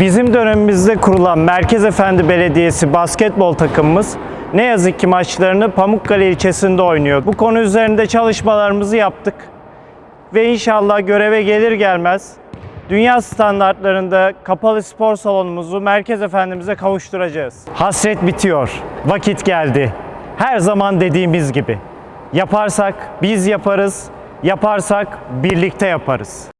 Bizim dönemimizde kurulan Merkez Efendi Belediyesi basketbol takımımız ne yazık ki maçlarını Pamukkale ilçesinde oynuyor. Bu konu üzerinde çalışmalarımızı yaptık ve inşallah göreve gelir gelmez dünya standartlarında kapalı spor salonumuzu Merkez Efendimiz'e kavuşturacağız. Hasret bitiyor. Vakit geldi. Her zaman dediğimiz gibi. Yaparsak biz yaparız, yaparsak birlikte yaparız.